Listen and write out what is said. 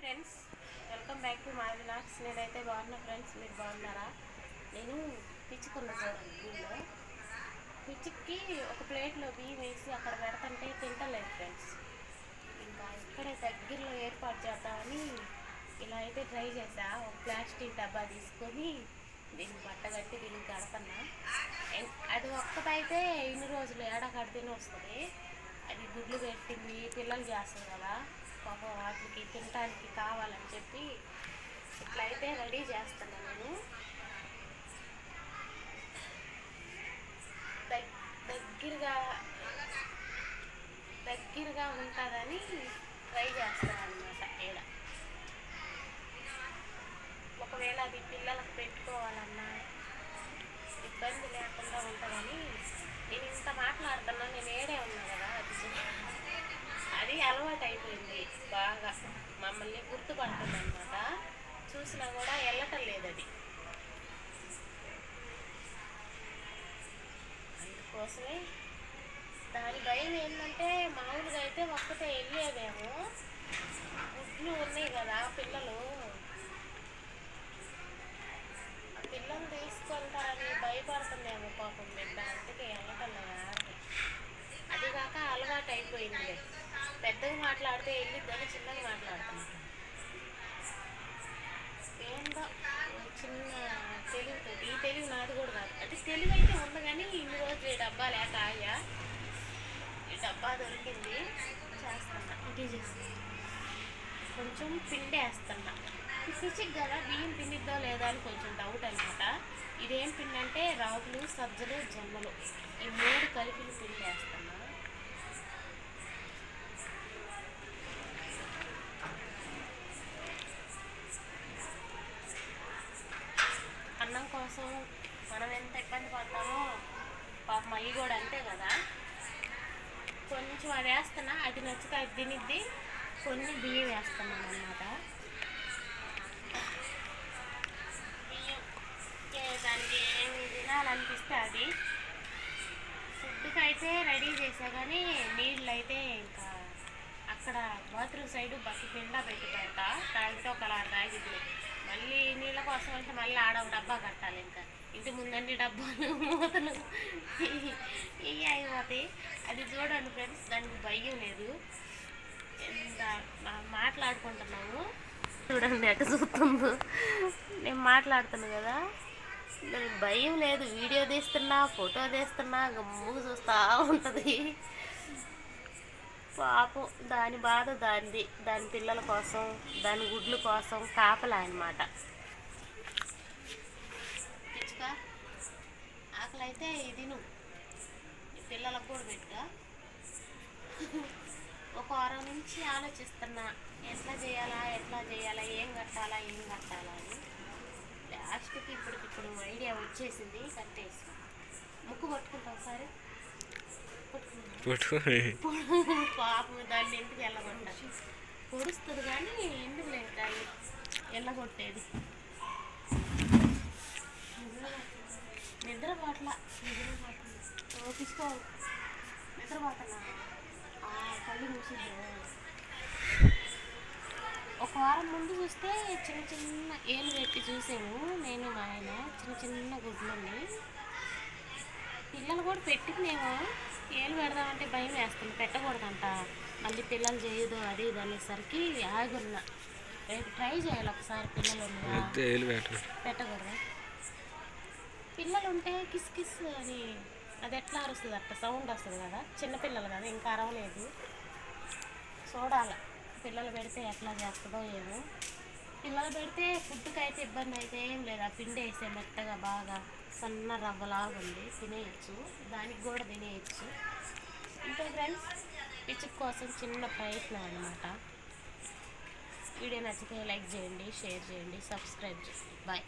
Friends welcome back to my blogs నేనైతే బాగున్నా friends మీరు బాగున్నారా? నేను పిచ్చుకున్న చూడండి దీనిలో పిచ్చికి ఒక ప్లేట్లో బియ్యం వేసి అక్కడ పెడతంటే తింటలేదు ఫ్రెండ్స్ ఇంకా ఇక్కడే దగ్గరలో ఏర్పాటు చేద్దామని ఇలా అయితే ట్రై చేసా ఒక ప్లాస్టిక్ డబ్బా తీసుకొని దీన్ని బట్టగట్టి దీన్ని కడతన్నా ఎన్- అది ఒక్కటైతే ఇన్ని రోజులు ఏడ కడితేనే వస్తుంది. అది గుడ్లు పెట్టింది పిల్లలు చేస్తుంది కదా. పాపం వాటికి తినడానికి కావాలని చెప్పి ఇట్లయితే రెడీ చేస్తాను నేను. దగ్- దగ్గరగా దగ్గరగా ఉంటుందని ట్రై చేస్తాను అనమాట ఈడ. ఒకవేళ అది పిల్లలకు పెట్టుకోవాలన్నా ఇబ్బంది లేకుండా ఉంటుందని నేను ఇంత మాట్లాడుతున్నా నేను ఏడే ఉన్నా కదా అది అది అలవాటు అయిపోయింది బాగా మమ్మల్ని గుర్తుపడుతుంది అనమాట చూసినా కూడా వెళ్ళటం లేదు అది అందుకోసమే దాని భయం ఏంటంటే మామూలుగా అయితే ఒక్కటే వెళ్ళేదేమో గుడ్లు ఉన్నాయి కదా పిల్లలు. పిల్లలు తీసుకెళ్తారని భయపడుతుందేమో పాపం బిడ్డ అందుకే వెళ్ళటం లేదా. అది కాక అలవాటు అయిపోయింది పెద్దగా మాట్లాడితే వెళ్ళిద్దని చిన్నగా మాట్లాడుతున్నాను ఏందో చిన్న తెలివి ఈ తెలివి నాది కూడా కాదు. అంటే తెలివి అయితే ఉంది కానీ ఇన్ని రోజులు ఈ డబ్బా లేక ఆయా ఈ డబ్బా దొరికింది చేస్తున్నా. ఇది కొంచెం పిండి వేస్తున్నా పిచ్చికి కదా బియ్యం పిండిద్దో లేదా అని కొంచెం డౌట్ అనమాట ఇదేం పిండి అంటే రాగులు సజ్జలు జొన్నలు. ఈ మూడు కలిపి పిండి వేస్తున్నా కోసం మనం ఎంత ఇబ్బంది పడతామో పాపం అయ్యి కూడా అంతే కదా. కొంచెం అది వేస్తున్నా అది నచ్చితే అది తినిద్ది. కొన్ని బియ్యం వేస్తున్నాను అన్నమాట. బియ్యం దానికి ఏం తినాలనిపిస్తే అది. ఫుడ్కి అయితే రెడీ చేసా కానీ నీళ్ళు అయితే ఇంకా అక్కడ బాత్రూమ్ సైడ్ బకెట్ నిండా పెట్టి పెడతా. తాగితే ఒకలా తాగిద్ది. మళ్ళీ నీళ్ళ కోసం అంటే మళ్ళీ ఆడ ఒక డబ్బా కట్టాలి ఇంకా. ఇంటి ముందండి డబ్బాలు మూతలు. ఇవి అయిపోతాయి అది. చూడండి ఫ్రెండ్స్ దానికి భయం లేదు. ఎంత మాట్లాడుకుంటున్నాము. చూడండి ఎట్ట చూస్తుందో. నేను మాట్లాడుతున్నాను కదా. దానికి భయం లేదు. వీడియో తీస్తున్నా ఫోటో తీస్తున్నా గమ్ముగా చూస్తూ ఉంటుంది. పాపం దాని బాధ దానిది. దాని పిల్లల కోసం దాని గుడ్ల కోసం కాపలా అనమాట పిచ్చుక ఆకలి అయితే ఇది నువ్వు పిల్లలకు కూడా పెట్టుగా ఒక వారం నుంచి ఆలోచిస్తున్నా ఎట్లా చేయాలా ఎట్లా చేయాలా ఏం కట్టాలా ఏం కట్టాలా అని. లాస్ట్కి ఇప్పుడు ఇప్పుడు ఐడియా వచ్చేసింది కట్టేసి. ముక్కు పట్టుకుంటాం ఒకసారి పట్టుకొని పాపం దాన్ని ఎందుకు వెళ్ళకుండా పొడుస్తుంది కానీ ఎందుకు లేదు దాన్ని వెళ్ళగొట్టేది నిద్ర పాటల నిద్ర పాటల తీసుకో నిద్ర పాటలా ఆ కళ్ళు మూసింది ఒక వారం ముందు చూస్తే చిన్న చిన్న ఏలు పెట్టి చూసాము నేను మా ఆయన చిన్న చిన్న గుడ్లని. పిల్లలు కూడా పెట్టిందేమో ఏలు పెడదామంటే భయం వేస్తుంది పెట్టకూడదంట. మళ్ళీ పిల్లలు చేయదు అది ఇది అనేసరికి ఆగున్నా. రేపు ట్రై చేయాలి ఒకసారి పిల్లలు పెట్టకూడదు? పిల్లలు ఉంటే కిస్ కిస్ అని అది ఎట్లా అరుస్తుంది అట్లా సౌండ్ వస్తుంది కదా చిన్నపిల్లలు కదా ఇంకా అరవలేదు. చూడాలి పిల్లలు పెడితే ఎట్లా చేస్తుందో ఏమో. పిల్లలు పెడితే ఫుడ్కి అయితే ఇబ్బంది అయితే ఏం లేదు. ఆ పిండి వేసే మెత్తగా బాగా సన్న రవ్వలాగా ఉంది తినేయచ్చు. దానికి కూడా తినేయచ్చు. ఇంకా ఫ్రెండ్స్ పిచ్చుక కోసం చిన్న ప్రయత్నం అనమాట వీడియో నచ్చితే లైక్ చేయండి షేర్ చేయండి సబ్స్క్రైబ్ చేయండి. బాయ్.